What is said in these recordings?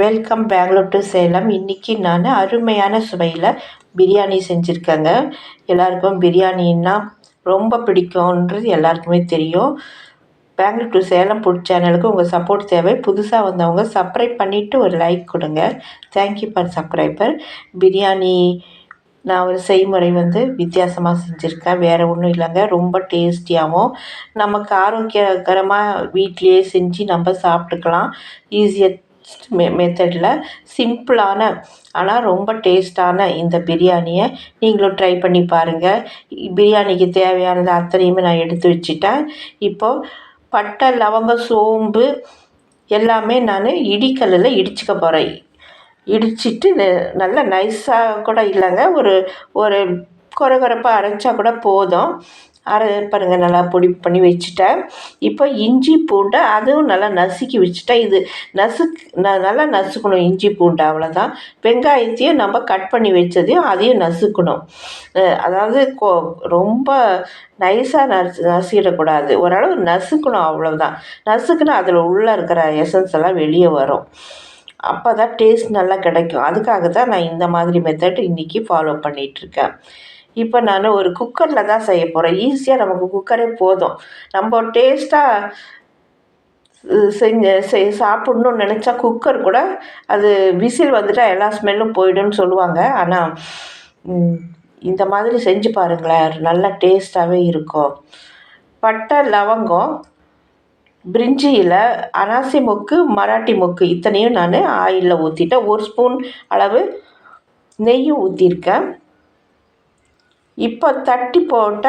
Welcome Bangalore to Salem இன்றைக்கி நான் அருமையான சுவையில் பிரியாணி செஞ்சுருக்கேங்க. எல்லாருக்கும் பிரியாணின்னா ரொம்ப பிடிக்கும்ன்றது எல்லாருக்குமே தெரியும். பெங்களூர் டு சேலம் புட் சேனலுக்கு உங்கள் சப்போர்ட் தேவை. புதுசாக வந்தவங்க சப்ஸ்கிரைப் பண்ணிவிட்டு ஒரு லைக் கொடுங்க. தேங்க்யூ ஃபார் சப்ஸ்கிரைபர் பிரியாணி நான் ஒரு செய்முறை வந்து வித்தியாசமாக செஞ்சுருக்கேன். வேறு ஒன்றும் இல்லைங்க. ரொம்ப டேஸ்டியாகவும் நமக்கு ஆரோக்கியகரமாக வீட்லேயே செஞ்சு நம்ம சாப்பிட்டுக்கலாம். ஈஸியாக மெ மெத்தடில் சிம்பிளான ஆனால் ரொம்ப டேஸ்ட்டான இந்த பிரியாணியை நீங்களும் ட்ரை பண்ணி பாருங்கள் பிரியாணிக்கு தேவையானது அத்தனையுமே நான் எடுத்து வச்சுட்டேன். இப்போது பட்டை லவங்கம் சோம்பு எல்லாமே நான் இடிக்கல்லில் இடிச்சுக்க போகிறேன் இடிச்சிட்டு நல்லா நைஸாக கூட இல்லைங்க. ஒரு ஒரு கொரகொரப்பாக அரைச்சா கூட போதும். அரை பாருங்கள் நல்லா பொடி பண்ணி வச்சுட்டேன். இப்போ இஞ்சி பூண்டை அதுவும் நல்லா நசுக்கி வச்சுட்டேன் இது நசுக் நல்லா நசுக்கணும் இஞ்சி பூண்டை அவ்வளோதான் வெங்காயத்தையும் நம்ம கட் பண்ணி வச்சதையும் அதையும் நசுக்கணும். அதாவது கொ ரொம்ப நைஸாக நசு நசுக்கிடக்கூடாது ஓரளவு நசுக்கணும் அவ்வளோதான் நசுக்குனா அதில் உள்ளே இருக்கிற எசன்ஸ் எல்லாம் வெளியே வரும். அப்போ தான் டேஸ்ட் நல்லா கிடைக்கும். அதுக்காக தான் நான் இந்த மாதிரி மெத்தட் இன்றைக்கி ஃபாலோ பண்ணிகிட்ருக்கேன் இப்போ நான் ஒரு குக்கரில் தான் செய்ய போகிறேன் ஈஸியாக நமக்கு குக்கரே போதும். நம்ம டேஸ்ட்டாக செஞ்ச செய் சாப்பிட்ணுன்னு நினச்சா குக்கர் கூட அது விசில் வந்துட்டால் எல்லா ஸ்மெல்லும் போயிடும்னு சொல்லுவாங்க. ஆனால் இந்த மாதிரி செஞ்சு பாருங்களேன். நல்லா டேஸ்ட்டாகவே இருக்கும். பட்டை லவங்கம் பிரிஞ்சி இலை அனாசி மொக்கு மராட்டி மொக்கு இத்தனையும் நான் ஆயிலில் ஊற்றிட்டேன் ஒரு ஸ்பூன் அளவு நெய்யும் ஊற்றிருக்கேன் இப்போ தட்டி போட்ட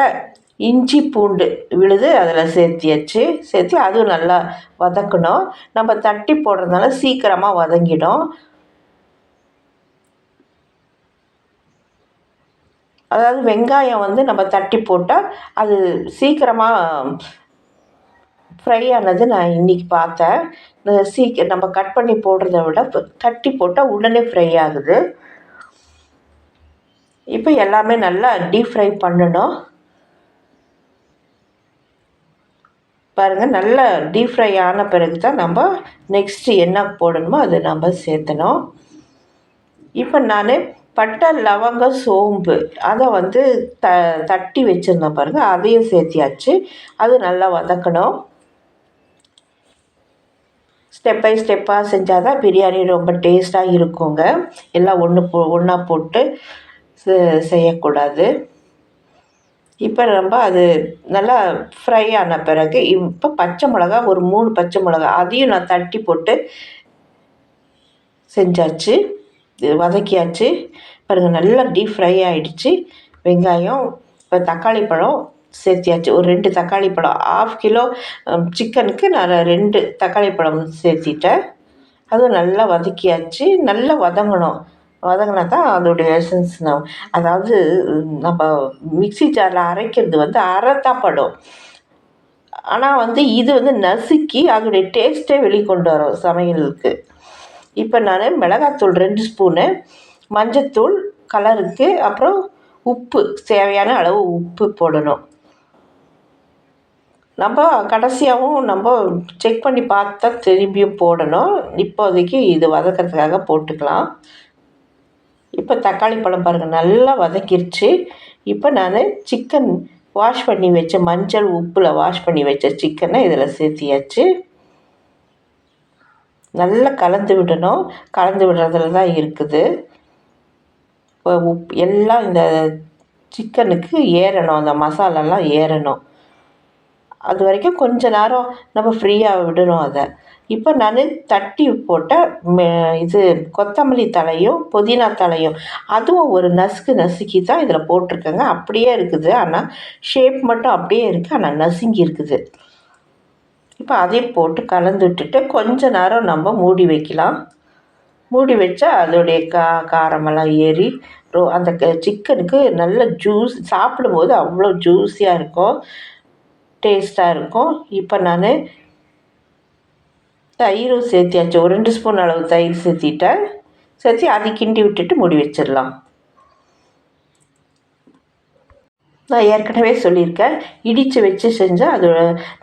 இஞ்சி பூண்டு விழுது அதில் சேர்த்தியாச்சு சேர்த்து அதுவும் நல்லா வதக்கணும். நம்ம தட்டி போடுறதுனால சீக்கிரமாக வதங்கிடும். அதாவது வெங்காயம் வந்து நம்ம தட்டி போட்டால் அது சீக்கிரமாக ஃப்ரை ஆனது நான் இன்றைக்கி பார்த்தேன். சீக்கிரம் நம்ம கட் பண்ணி போடுறத விட தட்டி போட்டால் உடனே ஃப்ரை ஆகுது. இப்போ எல்லாமே நல்லா டீப் ஃப்ரை பண்ணணும். பாருங்கள் நல்லா டீப் ஃப்ரை ஆன பிறகு தான் நம்ம நெக்ஸ்ட்டு என்ன போடணுமோ அதை நம்ம சேர்த்தணும். இப்போ நான் பட்டை லவங்கம் சோம்பு அதை வந்து த தட்டி வச்சுருந்தேன் பாருங்கள் அதையும் சேர்த்தியாச்சு. அது நல்லா வதக்கணும். ஸ்டெப் பை ஸ்டெப்பாக செஞ்சால் தான் பிரியாணி ரொம்ப டேஸ்ட்டாக இருக்குங்க. எல்லாம் ஒன்று போ ஒன்றா போட்டு செய்யக்கூடாது. இப்போ நம்ம அது நல்லா ஃப்ரை ஆன பிறகு இப்போ பச்சை மிளகா ஒரு மூணு பச்சை மிளகா அதையும் நான் தட்டி போட்டு செஞ்சாச்சு. வதக்கியாச்சு. பாருங்கள் நல்லா டீப் ஃப்ரை ஆகிடுச்சு வெங்காயம் இப்போ தக்காளி பழம் சேர்த்தியாச்சு. ஒரு ரெண்டு தக்காளி பழம் ஆஃப் கிலோ சிக்கனுக்கு நான் ரெண்டு தக்காளி பழம் சேர்த்திட்டேன். அதுவும் நல்லா வதக்கியாச்சு. நல்லா வதங்கணும். வதங்கினா தான் அதோடைய எசன்ஸ் நான் அதாவது நம்ம மிக்சி ஜாரில் அரைக்கிறது வந்து அரைத்தான் படும். ஆனால் வந்து இது வந்து நசுக்கி அதோடைய டேஸ்ட்டே வெளிக்கொண்டு வரும் சமையலுக்கு. இப்போ நான் மிளகாத்தூள் ரெண்டு ஸ்பூனு மஞ்சத்தூள் கலருக்கு அப்புறம் உப்பு தேவையான அளவு உப்பு போடணும். நம்ம கடைசியாகவும் நம்ம செக் பண்ணி பார்த்தா திரும்பியும் போடணும். இப்போதைக்கு இது வதக்கிறதுக்காக போட்டுக்கலாம். இப்போ தக்காளி பழம் பாருங்கள் நல்லா வதக்கிருச்சு. இப்போ நான் சிக்கன் வாஷ் பண்ணி வச்ச மஞ்சள் உப்பில் வாஷ் பண்ணி வச்ச சிக்கனை இதில் சேர்த்தியாச்சு. நல்லா கலந்து விடணும். கலந்து விடுறதுல தான் இருக்குது. இப்போ உப் எல்லாம் இந்த சிக்கனுக்கு ஏறணும். அந்த மசாலாலாம் ஏறணும். அது வரைக்கும் கொஞ்ச நேரம் நம்ம ஃப்ரீயாக விடணும் அதை. இப்போ நான் தட்டி போட்ட இது கொத்தமல்லி தழையும் புதினா தழையும் அதுவும் ஒரு நசுக்கு நசுக்கி தான் இதில் போட்டிருக்கேங்க. அப்படியே இருக்குது. ஆனால் ஷேப் மட்டும் அப்படியே இருக்குது ஆனால் நசுங்கி இருக்குது. இப்போ அதையும் போட்டு கலந்து விட்டுட்டு கொஞ்ச நேரம் நம்ம மூடி வைக்கலாம். மூடி வச்சா அதோடைய கா காரமெல்லாம் ஏறி ரோ அந்த சிக்கனுக்கு நல்ல ஜூஸ் சாப்பிடும்போது அவ்வளோ ஜூஸியாக இருக்கும். டேஸ்ட்டாக இருக்கும். இப்போ நான் தயிரும் சேர்த்தியாச்சு. ஒரு ரெண்டு ஸ்பூன் அளவு தயிர் சேர்த்திட்டேன். சேர்த்து அதை கிண்டி விட்டுட்டு மூடி வச்சிடலாம். நான் ஏற்கனவே சொல்லியிருக்கேன். இடித்து வச்சு செஞ்சால் அது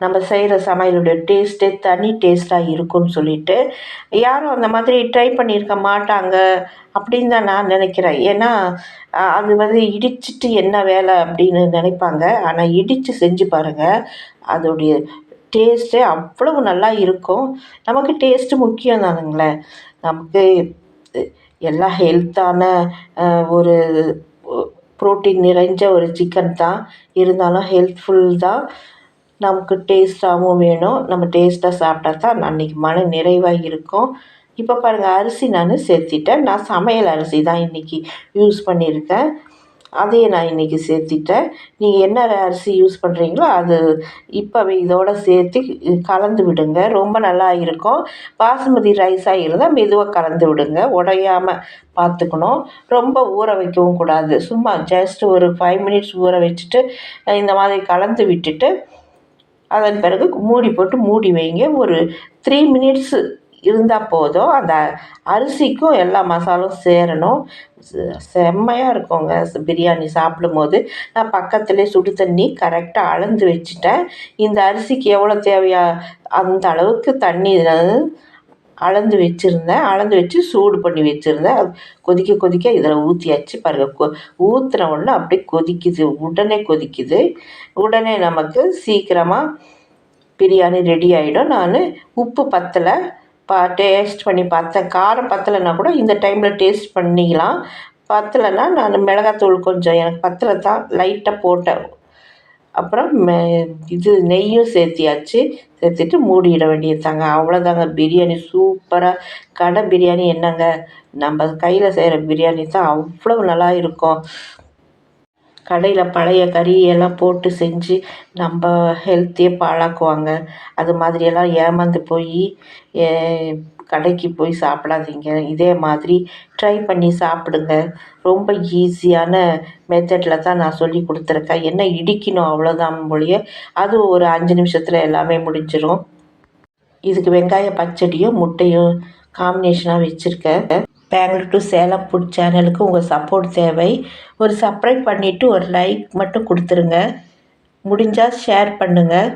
நம்ம செய்கிற சமையலுடைய டேஸ்ட்டே தனி டேஸ்ட்டாக இருக்கும்னு சொல்லிட்டு. யாரும் அந்த மாதிரி ட்ரை பண்ணியிருக்க மாட்டாங்க அப்படின்னு தான் நான் நினைக்கிறேன். ஏன்னா அது வந்து இடிச்சிட்டு என்ன வேலை அப்படின்னு நினைப்பாங்க. ஆனால் இடித்து செஞ்சு பாருங்கள் அதோடைய டேஸ்ட்டே அவ்வளவு நல்லா இருக்கும். நமக்கு டேஸ்ட்டு முக்கியம் தானுங்களே. நமக்கு எல்லா ஹெல்த்தான ஒரு ப்ரோட்டீன் நிறைஞ்ச ஒரு சிக்கன் தான். இருந்தாலும் ஹெல்த்ஃபுல் தான். நமக்கு டேஸ்ட்டாகவும் வேணும். நம்ம டேஸ்ட்டாக சாப்பிட்டா தான் அன்றைக்கி மன நிறைவாக இருக்கும். இப்போ பாருங்கள் அரிசி நான் சேர்த்திட்டேன். நான் சமையல் அரிசி தான் இன்றைக்கி யூஸ் பண்ணியிருக்கேன். அதையே நான் இன்றைக்கி சேர்த்திட்டேன். நீங்கள் என்ன அரிசி யூஸ் பண்ணுறீங்களோ அது இப்போவே இதோட சேர்த்து கலந்து விடுங்க. ரொம்ப நல்லா இருக்கும். பாசுமதி ரைஸாக இருந்தால் மெதுவாக கலந்து விடுங்க. உடையாமல் பார்த்துக்கணும் ரொம்ப ஊற வைக்கவும் கூடாது. சும்மா ஜஸ்ட் ஒரு ஃபைவ் மினிட்ஸ் ஊற வச்சுட்டு இந்த மாதிரி கலந்து விட்டுட்டு அதன் பிறகு மூடி போட்டு மூடி வைங்க. ஒரு த்ரீ மினிட்ஸு இருந்தால் போதும். அந்த அரிசிக்கும் எல்லா மசாலும் சேரணும். செம்மையாக இருக்குங்க. பிரியாணி சாப்பிடும்போது நான் பக்கத்துலேயே சுடு தண்ணி கரெக்டாக அளந்து வச்சுட்டேன். இந்த அரிசிக்கு எவ்வளோ தேவையா அந்த அளவுக்கு தண்ணி அளந்து வச்சுருந்தேன். அளந்து வச்சு சூடு பண்ணி வச்சுருந்தேன். அது கொதிக்க கொதிக்க இதில் ஊற்றியாச்சு பாருங்கள் கொ ஊற்றுன உடனே அப்படியே கொதிக்குது. உடனே கொதிக்குது. உடனே நமக்கு சீக்கிரமாக பிரியாணி ரெடி ஆகிடும் நான் உப்பு பத்தலை. பா டேஸ்ட் பண்ணி பார்த்தேன். காரம் பத்தலைன்னா கூட இந்த டைமில் டேஸ்ட் பண்ணிக்கலாம். பத்தலைன்னா நான் மிளகாத்தூள் கொஞ்சம் எனக்கு பத்தலை தான் லைட்டாக போட்டேன். அப்புறம் மெ இது நெய்யும் சேர்த்தியாச்சு. சேர்த்துட்டு மூடிட வேண்டியது தாங்க அவ்வளோதாங்க பிரியாணி சூப்பராக கடை பிரியாணி என்னங்க? நம்ம கையில் செய்கிற பிரியாணி தான் அவ்வளோ நல்லா இருக்கும். கடையில் பழைய கறி எல்லாம் போட்டு செஞ்சு நம்ம ஹெல்த்தையே பாழாக்குவாங்க. அது மாதிரியெல்லாம் ஏமாந்து போய் கடைக்கு போய் சாப்பிடாதீங்க. இதே மாதிரி ட்ரை பண்ணி சாப்பிடுங்க. ரொம்ப ஈஸியான மெத்தடில் தான் நான் சொல்லி கொடுத்துருக்கேன். என்ன இடிக்கணும் அவ்வளோதான் மொழிய. அது ஒரு அஞ்சு நிமிஷத்தில் எல்லாமே முடிஞ்சிடும் இதுக்கு வெங்காய பச்சடியும் முட்டையும் காம்பினேஷனாக வச்சுருக்கேன். பெங்களூர் டு சேலம் ஃபுட் சேனலுக்கு உங்கள் சப்போர்ட் தேவை. ஒரு சப்ஸ்கிரைப் பண்ணிவிட்டு ஒரு லைக் மட்டும் கொடுத்துருங்க. முடிஞ்சால் ஷேர் பண்ணுங்கள்